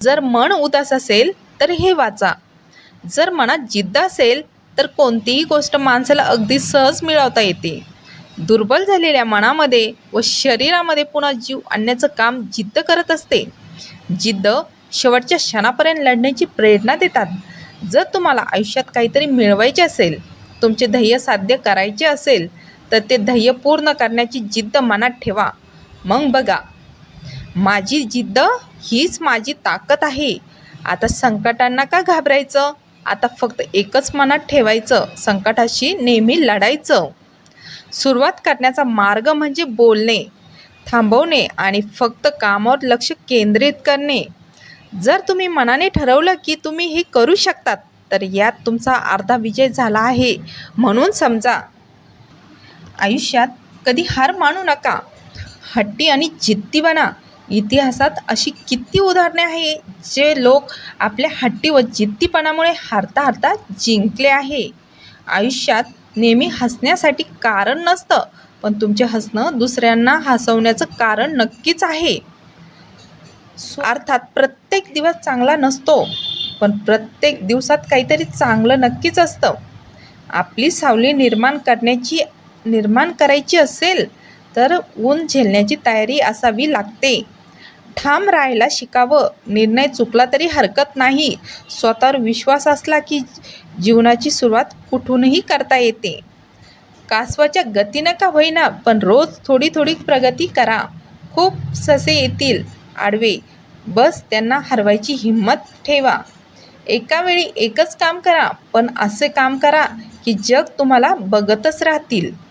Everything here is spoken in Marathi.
जर मन उदास असेल तर हे वाचा. जर मनात जिद्द असेल तर कोणतीही गोष्ट माणसाला अगदी सहज मिळवता येते. दुर्बल झालेल्या मनामध्ये व शरीरामध्ये पुन्हा जीव आणण्याचं काम जिद्द करत असते. जिद्द शेवटच्या क्षणापर्यंत लढण्याची प्रेरणा देतात. जर तुम्हाला आयुष्यात काहीतरी मिळवायचे असेल तुमचे ध्येय साध्य करायचे असेल तर ते ध्येय पूर्ण करण्याची जिद्द मनात ठेवा. मग बघा माझी जिद्द हीच माझी ताकद आहे. आता संकटांना का घाबरायचं? आता फक्त एकच मनात ठेवायचं संकटाशी नेहमी लढायचं. सुरुवात करण्याचा मार्ग म्हणजे बोलणे थांबवणे आणि फक्त कामावर लक्ष केंद्रित करणे. जर तुम्ही मनाने ठरवलं की तुम्ही हे करू शकतात तर यात तुमचा अर्धा विजय झाला आहे. म्हणून समजा आयुष्यात कधी हार मानू नका. हट्टी आणि जिद्दी बना. इतिहासात अशी किती उदाहरणे आहे जे लोक आपल्या हट्टी व जिद्दीपणामुळे हारता हारता जिंकले आहे. आयुष्यात नेहमी हसण्यासाठी कारण नसतं पण तुमचे हसणं दुसऱ्यांना हसवण्याचं कारण नक्कीच आहे. अर्थात प्रत्येक दिवस चांगला नसतो पण प्रत्येक दिवसात काहीतरी चांगलं नक्कीच असतं. आपली सावली निर्माण करण्याची निर्माण करायची असेल तर ऊन झेलण्याची तयारी असावी लागते. ठाम राहायला शिकावं. निर्णय चुकला तरी हरकत नाही. स्वतःवर विश्वास असला की जीवनाची सुरुवात कुठूनही करता येते. कासवाच्या गतीनं का होईना पण रोज थोडी थोडी प्रगती करा. खूप ससे येतील. आडवे. बस त्यांना हरवायची हिंमत ठेवा. एका वेळी एकच काम करा पण असे काम करा की जग तुम्हाला बघतच राहतील.